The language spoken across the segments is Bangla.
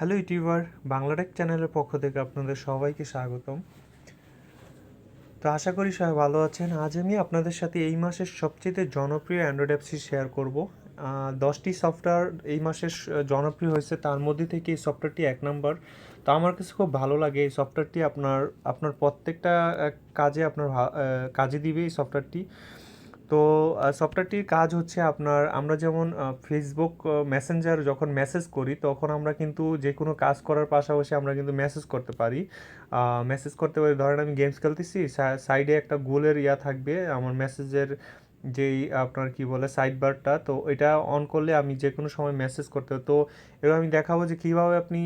হ্যালো ইউটিউবার বাংলাটেক চ্যানেলের পক্ষ থেকে আপনাদের সবাইকে স্বাগতম। তো আশা করি সবাই ভালো আছেন। আজ আমি আপনাদের সাথে এই মাসের সবচেয়ে জনপ্রিয় অ্যান্ড্রয়েড অ্যাপসটি শেয়ার করব। দশটি সফটওয়্যার এই মাসের জনপ্রিয় হয়েছে। তার মধ্যে থেকে এই সফটওয়্যারটি এক নাম্বার তো আমার কাছে খুব ভালো লাগে এই সফটওয়্যারটি আপনার আপনার প্রত্যেকটা কাজে আপনার কাজে দিবে এই সফটওয়্যারটি তো সফটওয়্যারটির কাজ হচ্ছে আপনার আমরা যেমন ফেসবুক মেসেঞ্জার যখন মেসেজ করি, তখন আমরা কিন্তু যে কোনো কাজ করার পাশাপাশি আমরা কিন্তু মেসেজ করতে পারি। মেসেজ করতে পারি। ধরেন আমি গেমস খেলতেছি সাইডে একটা গোলের ইয়া থাকবে, আমার মেসেজের যেই, আপনার কি বলে সাইড বারটা তো এটা অন করলে আমি যে কোনো সময় মেসেজ করতে, তো এবার আমি দেখাবো যে কীভাবে আপনি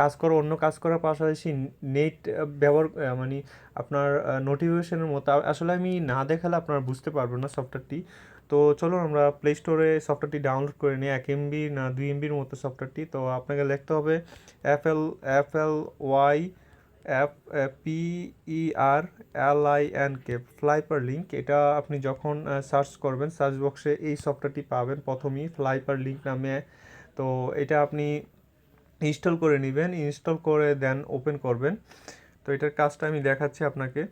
কাজ করো, অন্য কাজ করার পাশাপাশি নেট ব্যবহার মানে আপনার নোটিফিকেশনের মতো আসলে আমি না দেখালে আপনারা বুঝতে পারবেন না সফটওয়্যারটি তো চলুন আমরা প্লে স্টোরে সফটওয়্যারটি ডাউনলোড করে নিই, এক এমবি না দুই এমবির মতো সফটওয়্যারটি তো আপনাকে লিখতে হবে F L F L Y F P E R L I N K flyper link এটা আপনি যখন সার্চ করবেন সার্চ বক্সে এই সফটওয়্যারটি পাবেন প্রথমেই ফ্লাইপার লিঙ্ক নামে। তো এটা আপনি ইনস্টল করে নেবেন ইনস্টল করে দেন ওপেন করবেন। তো এটার কাজটা আমি দেখাচ্ছি আপনাকে।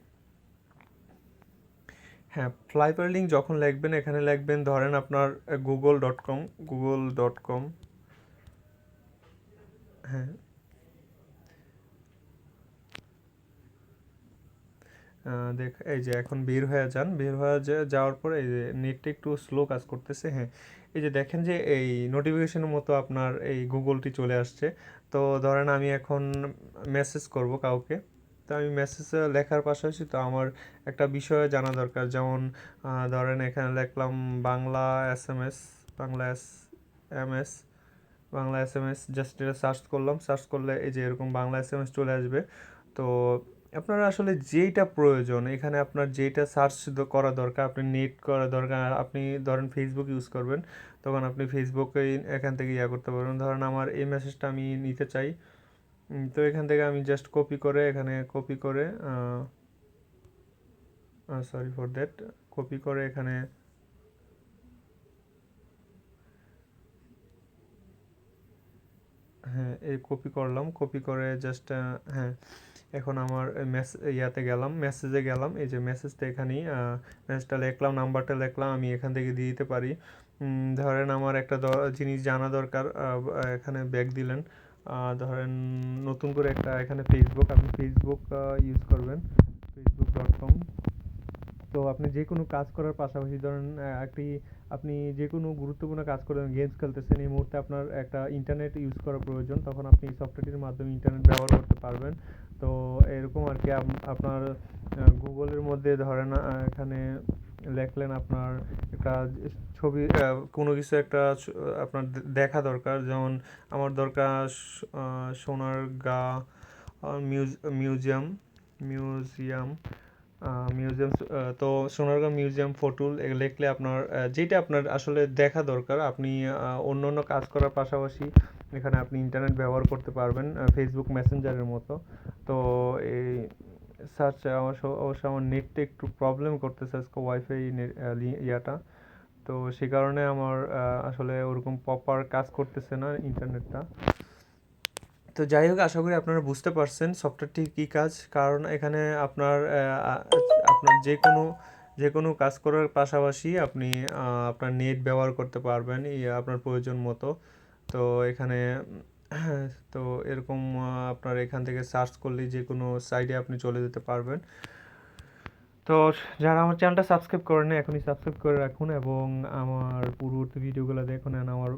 হ্যাঁ ফ্লাইপার লিঙ্ক যখন লিখবেন এখানে লিখবেন ধরেন আপনার Google dot com Google dot com হ্যাঁ দেখ, এই যে এখন বের হয়ে যান, বের হয়ে যাওয়ার পরে এই যে নেটটা একটু স্লো কাজ করতেছে হ্যাঁ। এই যে দেখেন যে এই নোটিফিকেশনের মতো আপনার এই গুগলটি চলে আসছে। তো ধরেন আমি এখন মেসেজ করব কাউকে। তো আমি মেসেজ লেখার পাশাপাশি তো আমার একটা বিষয় জানা দরকার। যেমন ধরেন এখানে লিখলাম Bangla S M S Bangla S M S Bangla S M S just এটা সার্চ করলাম। সার্চ করলে এই যে এরকম বাংলা এস এম এস চলে আসবে। তো আপনার আসলে যেইটা প্রয়োজন, এখানে আপনার যেইটা সার্চ করা দরকার, আপনি নেট করা দরকার, আপনি ধরেন ফেসবুক ইউজ করবেন, তখন আপনি ফেসবুকে এখান থেকে ইয়া করতে পারবেন। ধরেন আমার এই মেসেজটা আমি নিতে চাই তো এখান থেকে আমি জাস্ট কপি করে, এখানে কপি করে সরি ফর দ্যাট কপি করে এখানে হ্যাঁ এই কপি করলাম কপি করে জাস্ট হ্যাঁ। এখন আমার মেস ইয়াতে গেলাম মেসেজে গেলাম, এই যে মেসেজটা এখানেই মেসেজটা লিখলাম নাম্বারটা লিখলাম, আমি এখান থেকে দিয়ে দিতে পারি। ধরেন আমার একটা জিনিস জানা দরকার এখানে ব্যাগ দিলেন ধরেন নতুন করে একটা এখানে ফেসবুক আপনি ফেসবুক ইউজ করবেন ফেসবুক ডট কম তো আপনি যে কোনো কাজ করার পাশাপাশি ধরেন একটি, আপনি যে কোনো গুরুত্বপূর্ণ কাজ করেন গেমস খেলতেছেন, এই মুহূর্তে আপনার একটা ইন্টারনেট ইউজ করা প্রয়োজন, তখন আপনি সফটওয়্যারটির মাধ্যমে ইন্টারনেট ব্যবহার করতে পারবেন। তো এরকম আর কি আপনার গুগলের মধ্যে ধরেন এখানে লেখলেন আপনার একটা ছবি কোনো কিছু একটা আপনার দেখা দরকার। যেমন আমার দরকার স- আহ, Sonargaon museum- museum museum museum তো সোনারগাঁ মিউজিয়াম ফটুল লিখলে আপনার যেটা আপনার আসলে দেখা দরকার আপনি অন্য অন্য কাজ করার পাশাপাশি এখানে আপনি ইন্টারনেট ব্যবহার করতে পারবেন ফেসবুক মেসেঞ্জারের মতো। তো এই সার্চ অবশ্য আমার নেটটা একটু প্রবলেম করতেছে আজকে ওয়াইফাই ইয়াটা। তো সে কারণে আমার আসলে ওরকম প্রপার কাজ করতেছে না ইন্টারনেটটা তো যাই হোক, আশা করি আপনারা বুঝতে পারছেন সফটওয়্যারটির কী কাজ। কারণ এখানে আপনার আপনার যে কোনো যে কোনো কাজ করার পাশাপাশি আপনি আপনার নেট ব্যবহার করতে পারবেন এই আপনার প্রয়োজন মতো। তো এখানে, তো এরকম আপনার এখান থেকে সার্চ করলেই যে কোনো সাইডে আপনি চলে যেতে পারবেন। তো যারা আমার চ্যানেলটা সাবস্ক্রাইব করেন এখনই সাবস্ক্রাইব করে রাখুন এবং আমার পূর্ববর্তী ভিডিওগুলো দেখুন আমার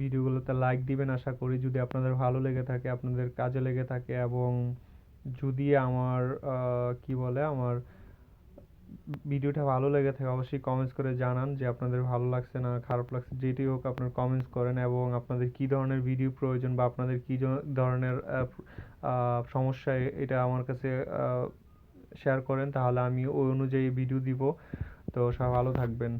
ভিডিওগুলোতে লাইক দিবেন আশা করি যদি আপনাদের ভালো লেগে থাকে, আপনাদের কাজে লেগে থাকে এবং যদি আমার কি বলে, আমার ভিডিওটা ভালো লেগে থাকে, অবশ্যই কমেন্টস করে জানান যে আপনাদের ভালো লাগছে না, খারাপ লাগছে, যেটি হোক আপনার কমেন্টস করেন এবং আপনাদের কি ধরনের ভিডিও প্রয়োজন বা আপনাদের কী ধরনের সমস্যা এটা আমার কাছে শেয়ার করেন, তাহলে আমি ওই অনুযায়ী ভিডিও দিব। তো সব ভালো থাকবেন।